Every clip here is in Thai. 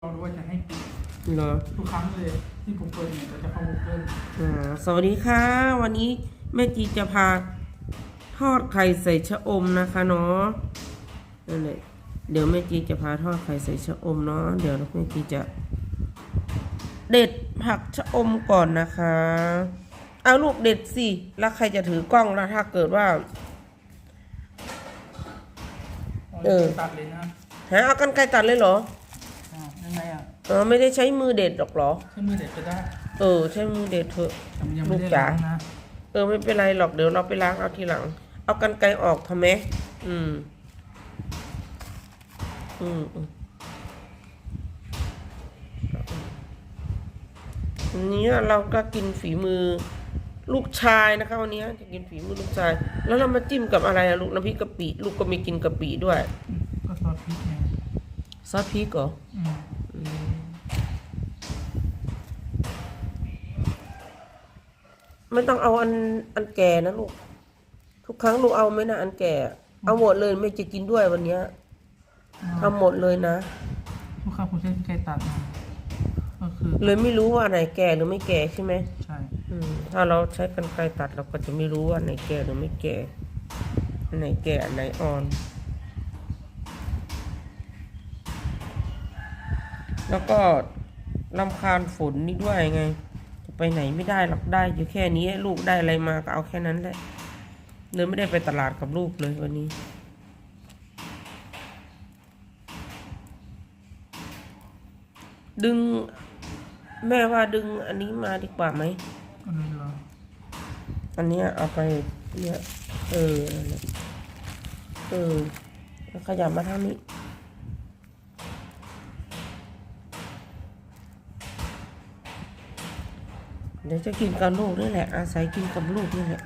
เรารู้ว่าจะให้ปิดเหรอทุกครั้งเลยที่ผมเปิดเนี่ยเราจะเข้า Google อ่าสวัสดีค่ะ วันนี้แม่จีจะพาทอดไข่ใส่ชะอมนะคะเนาะนั่นแหละเดี๋ยวแม่จีจะพาทอดไข่ใส่ชะอมเนาะเดี๋ยวแม่จีจะเด็ดผักชะอมก่อนนะคะ เอาลูกเด็ดสิแล้วใครจะถือกล้องแล้วถ้าเกิดว่า เออ ตัดเลยนะหาเอากันไกรตัดเลยเหรออ่ายังไง อะเออไม่ได้ใช้มือเด็ดหรอกเหรอ ใช้มือเด็ดก็ได้เออ ใช้มือเด็ดเถอะ แต่มันยังไม่ได้ลูกจ๋าล้างนะเออไม่เป็นไรหรอกเดี๋ยวเราไปล้างเอาทีหลัง เอากันไกรออกทำไหมอืม อืมอืมวันนี้เราก็กินฝีมือลูกชายนะคะวันนี้จะกินฝีมือลูกชาย แล้วเรามาจิ้มกับอะไรอะลูกน้ำพริกกะปิลูกก็มีกินกะปิด้วยอืมก็ซอสพริกไงซอสพริกเหรออืม ไม่ต้องเอาอันอันแก่นะลูก ทุกครั้งลูกเอาไหมนะอันแก่ เอาหมดเลยไม่จะกินด้วยวันเนี้ยทำหมดเลยนะทุกครั้งผมใช้ไก่ตัดนะก็คือเลยไม่รู้ว่าอันไหนแก่หรือไม่แก่ใช่ไหมใช่อืมถ้าเราใช้กันไกรตัดเราก็จะไม่รู้ว่าอันไหนแก่หรือไม่แก่อันไหนแก่อันไหนอ่อน แล้วก็ลำคาญฝนนี่ด้วยไงจะ ไปไหนไม่ได้หรอกได้อยู่แค่นี้ลูกได้อะไรมาก็เอาแค่นั้นแหละเลยไม่ได้ไปตลาดกับลูกเลยวันนี้ดึง แม่ว่าดึงอันนี้มาดีกว่าไหมก็เลยเหรออันนี้เอาไปเนี่ยเออเออขยับมาทางนี้ เดี๋ยวจะกินกับลูกนี่แหละ อาศัยกินกับลูกนี่แหละ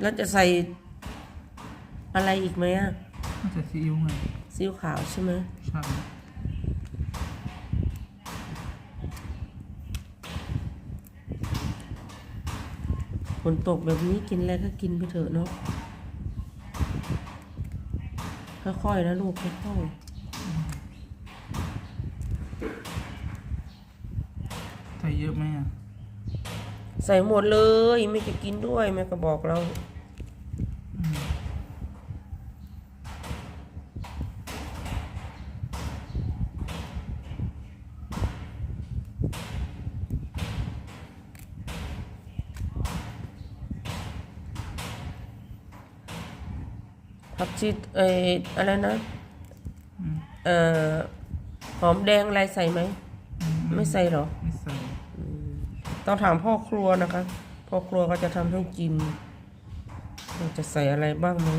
แล้วจะใส่อะไรอีกไหมอะน่าจะซีอิ๊วไงซีอิ๊วขาวใช่ไหมใช่ฝนตกแบบนี้กินอะไรก็กินไปเถอะเนาะค่อยๆนะลูกค่อยใเยอะไหมอะๆใส่หมดเลยไม่จะกินด้วยแม่ก็บอกเราอืมผักชีเอ่ออะไรนะอืมเอ่อหอมแดงอะไรใส่ไหมอืไม่ใส่หรอ ไม่ใส่ ต้องถามพ่อครัวนะคะพ่อครัวก็จะทำให้กินจะใส่อะไรบ้างไหม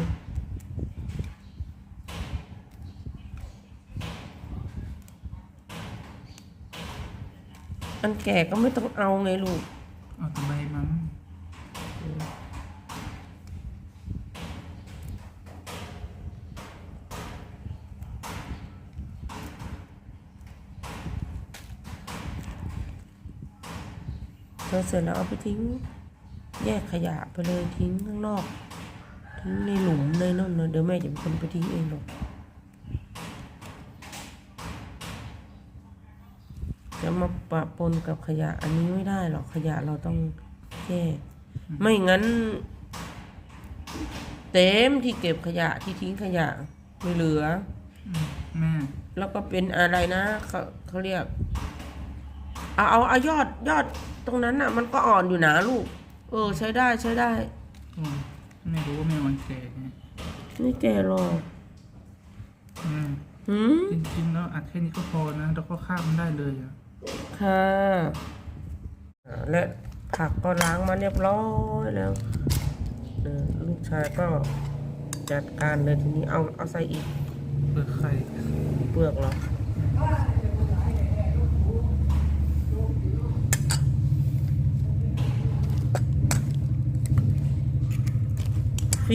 อันแก่ก็ไม่ต้องเอาไงลูก เอาแต่ใบมั้ง เธอเสร็จแล้วเอาไปทิ้ง แยกขยะไปเลยทิ้งข้างนอก ทิ้งในหลุมในนั่นนะเดี๋ยวแม่จะเป็นคนไปทิ้งเองหรอกจะมาปะปนกับขยะ อันนี้ไม่ได้หรอกขยะเราต้องแยกไม่งั้น เต็มที่เก็บขยะที่ทิ้งขยะไม่เหลืออืมแม่แล้วก็เป็นอะไรนะเขาเขาเรียก เอาเอาเอายอดยอดตรงนั้นน่ะ มันก็อ่อนอยู่นะลูก เออ ใช้ได้ใช้ได้โอ้ไม่รู้ว่าแม่มันแก่ไงไม่แก่หรอกอืมหืมจริงๆแล้วอัดแค่นี้ก็พอนะแล้วก็ข้ามมันได้เลยอะค่ะอ่าและผักก็ล้างมาเรียบร้อยแล้วเออลูกชายก็จัดการเลยทีนี้เอาเอาใส่อีกเปลือกไข่เปลือกเหรอ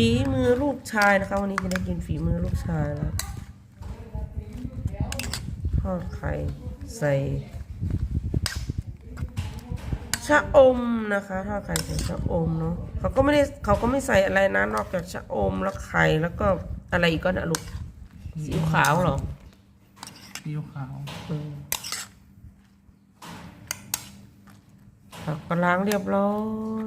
ฝีมือลูกชายนะคะ วันนี้จะได้กินฝีมือลูกชายแล้วทอดไข่ใส่ชะอมนะคะทอดไข่ใส่ชะอมเนาะเขาก็ไม่ได้เขาก็ไม่ใส่อะไรนะนอกจากชะอมแล้วไข่แล้วก็อะไรอีกก็นะลูกซีอิ๊วขาวเหรอซีอิ๊วขาวอืมผักก็ล้างเรียบร้อย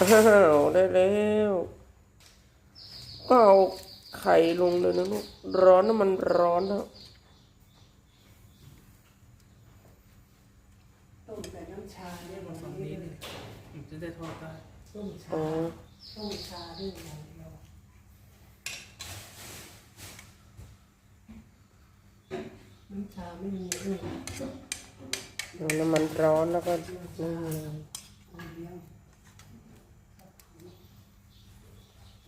อ้าวได้แล้วก็เอาไข่ลงเลยนะลูกร้อนนะมันร้อนแล้วต้มแต่น้ำชาเนี่ยมันฝั่งนี้เลยมันจะได้ทอดได้ต้มชาอ๋อต้มชาด้วยอย่างเดียวน้ำชาไม่มีด้วยเอาน้ำมันร้อนแล้วก็นี่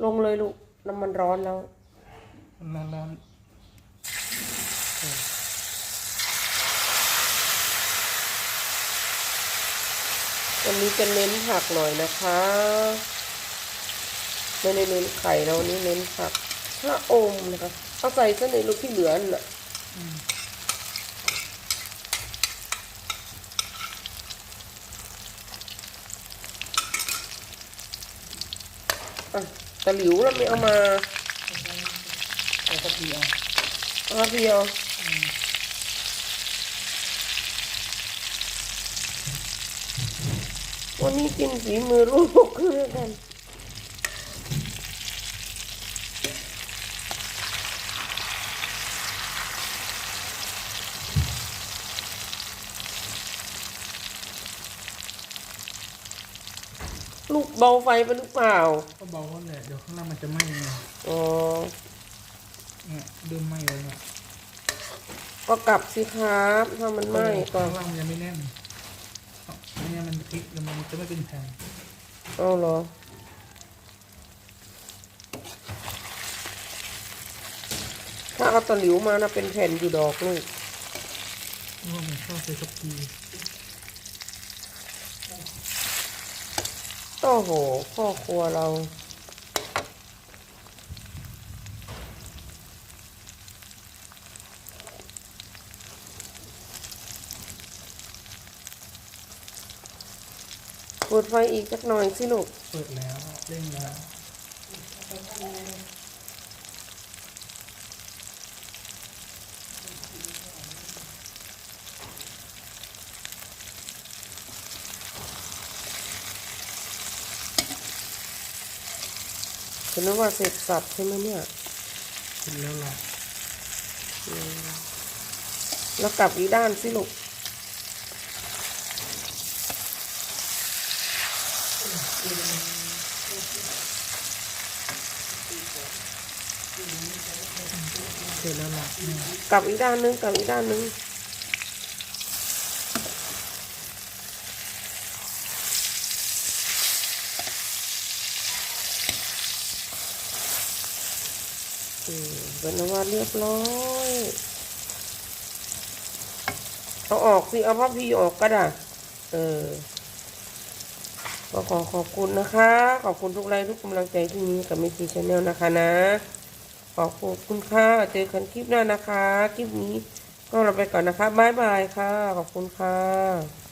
ลยลงเลยลูกน้ำมันร้อนแล้วมันร้อนวันนี้จะเน้นผักหน่อยนะคะ ไม่ได้เน้นไข่แล้ววันนี้เน้นผักชะอมนะคะเอาใส่ซะในลูกที่เหลือน่ะอะ ตะหลิวเราไม่เอามาๆเอากะทิเอาเอาเดียววันนี้กินฝีมือลูกคือกัน เบาไฟไปหรือเปล่า ก็เบาเขาแหละเดี๋ยวข้างล่างมันจะไหม้ไงอ๋อ เนี่ยเริ่มไหม้แล้วเนี่ยก็กลับสิครับถ้ามันไหม้ก็ข้างล่างมันยังไม่แน่นไม่งั้นมันพลิกแล้วมันจะไม่เป็นแผ่นเอาเหรอถ้าเอาตะหลิวมานะเป็นแผ่นอยู่ดอกลูกเพราะว่ามันชอบใส่กะทิโอ้โหพ่อครัวเราเปิดไฟอีกสักหน่อยสิลูก เปิดแล้วเร่งแล้ว ฉันนึกว่าเสร็จสับใช่ไหมเนี่ยเสร็จแล้วล่ะแล้วกลับอีกด้านสิลูกเสร็จแล้วล่ะเนี่ยกลับอีกด้านนึงกลับอีกด้านนึง มเป็นนว่าเรียบร้อย เอาออกสิ เอาพับพีออกก็ได้ เออก็ขอขอบคุณนะคะ ขอบคุณทุกไลค์ทุกกำลังใจที่มีกับมิสซีชาแนลนะคะนะ ขอบคุณค่ะเจอกันคลิปหน้านะคะ คลิปนี้ก็เราไปก่อนนะคะ บ๊ายบายค่ะ ขอบคุณค่ะ